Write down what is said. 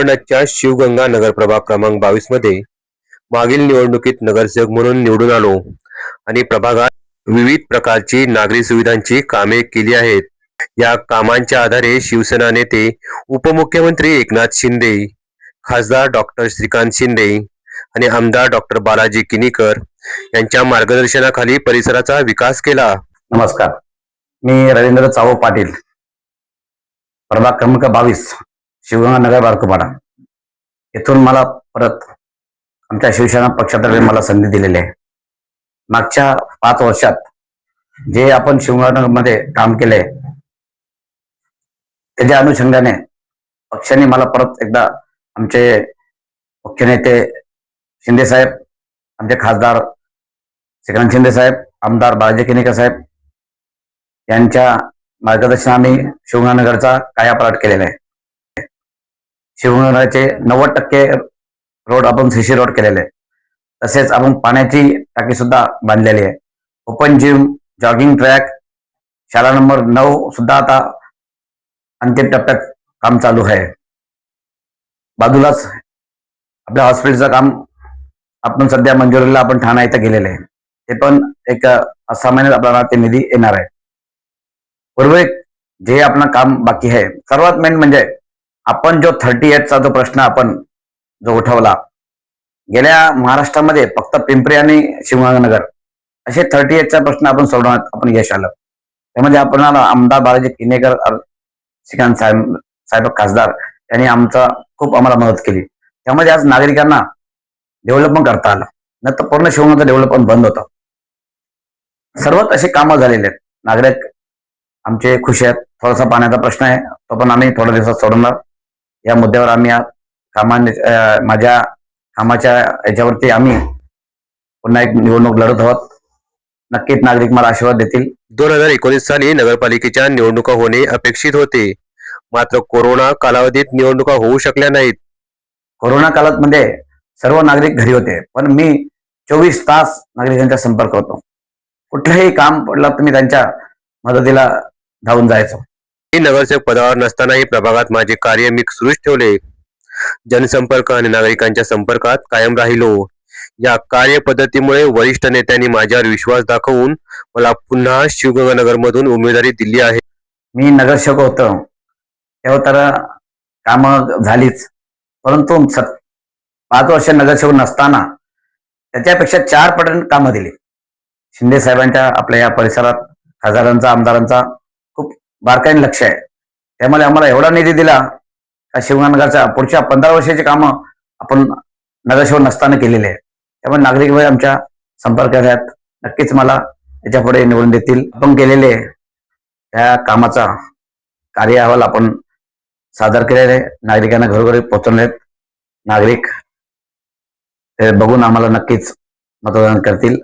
अंबरनाथच्या शिवगंगा नगर प्रभाग क्रमांक बावीसमध्ये मागील निवडणुकीत नगरसेवक म्हणून निवडून आलो आणि प्रभागात विविध प्रकारची नागरी सुविधांची कामे केली आहेत. या कामांच्या आधारे शिवसेना नेते उपमुख्यमंत्री एकनाथ शिंदे खासदार डॉक्टर श्रीकांत शिंदे आणि आमदार डॉक्टर बालाजी किनीकर यांच्या मार्गदर्शनाखाली परिसराचा विकास केला. नमस्कार. मी रवींद्र चावो पाटील. प्रभाग क्रमांक बावीस. शिवगंगा नगर बारकुपाडा इथून मला परत आमच्या शिवसेना पक्षातर्फे मला संधी दिलेली आहे. मागच्या पाच वर्षात जे आपण शिवगंगानगरमध्ये काम केले त्याच्या अनुषंगाने पक्षाने मला परत एकदा आमचे मुख्य नेते शिंदे साहेब आमचे खासदार श्रीकांत शिंदे साहेब आमदार बाळाजी किनेकर साहेब यांच्या मार्गदर्शनाने शिवगंगानगरचा कायापालट केलेला आहे. शिवगंगानगरचे नव्वद टक्के रोड आपण सीसी रोड केलेले. तसेच आपण पाण्याची टाकी सुद्धा बांधलेली आहे. ओपन जिम जॉगिंग ट्रॅक शाळा नंबर नऊ सुद्धा आता अंतिम टप्प्यात काम चालू आहे. बाजूलाच आपल्या हॉस्पिटलचं काम आपण सध्या मंजुरीला आपण ठाणा इथं गेलेलं आहे. ते पण एक अ, सहा महिन्यात आपल्याला ते निधी येणार आहे. उर्वरित जे आपलं काम बाकी आहे सर्वात मेन म्हणजे आपण जो थर्टी एटचा जो प्रश्न आपण जो उठवला गेल्या महाराष्ट्रामध्ये फक्त पिंपरी आणि शिवगंगानगर असे थर्टी एटचा प्रश्न आपण सोडवण्यात आपण यश आलं. त्यामध्ये आपण आमदार बालाजी किनेकर श्रीकांत साहेब साहेब खासदार यांनी आमचा खूप आम्हाला मदत केली. त्यामध्ये आज नागरिकांना डेव्हलपमेंट करता आलं. नाही तर पूर्ण शिवगंगाचं डेव्हलपमेंट बंद होतं. सर्वच असे कामं झालेले आहेत. नागरिक आमचे खुश आहेत. थोडासा पाण्याचा प्रश्न आहे. तो पण आम्ही थोड्या दिवसात सोडवणार. या मुद्द्यावर आम्ही कामाने माझ्या कामाच्या याच्यावरती आम्ही पुन्हा एक निवडणूक लढत आहोत. नक्कीच नागरिक मला आशीर्वाद देतील. दोन हजार एकोणीस साली नगरपालिकेच्या निवडणुका होणे अपेक्षित होते. मात्र कोरोना कालावधीत निवडणुका होऊ शकल्या नाहीत. कोरोना काळात मध्ये सर्व नागरिक घरी होते पण मी चोवीस तास नागरिकांच्या संपर्क होतो कुठलंही काम पडलं तर मी त्यांच्या मदतीला धावून जायचो. मी नगरसेवक पदावर नसतानाही प्रभागात माझे कार्य मी सुरूच ठेवले. जनसंपर्क आणि नागरिकांच्या संपर्कात कायम राहिलो. या कार्यपद्धतीमुळे वरिष्ठ नेत्यांनी माझ्यावर विश्वास दाखवून मला पुन्हा शिवगंगानगर मधून उमेदवारी दिली आहे. मी नगरसेवक होतो. तेव्हा तर कामं झालीच. परंतु सत पाच वर्ष नगरसेवक नसताना त्याच्यापेक्षा चार पटीने कामं दिली. शिंदे साहेबांच्या आपल्या या परिसरात खासदारांचा आमदारांचा बारकाईने लक्ष आहे. त्यामुळे आम्हाला एवढा निधी दिला का शिवगंगानगरच्या पुढच्या पंधरा वर्षाची कामं आपण नगरसेवक नसताना केलेली आहे त्यामुळे नागरिक भाई आमच्या संपर्कात आहेत. नक्कीच मला याच्यापुढे निवडून देतील. आपण केलेले त्या कामाचा कार्य अहवाल आपण सादर केलेले नागरिकांना घरोघरी पोहोचवले नागरिक ते बघून आम्हाला नक्कीच मतदान करतील.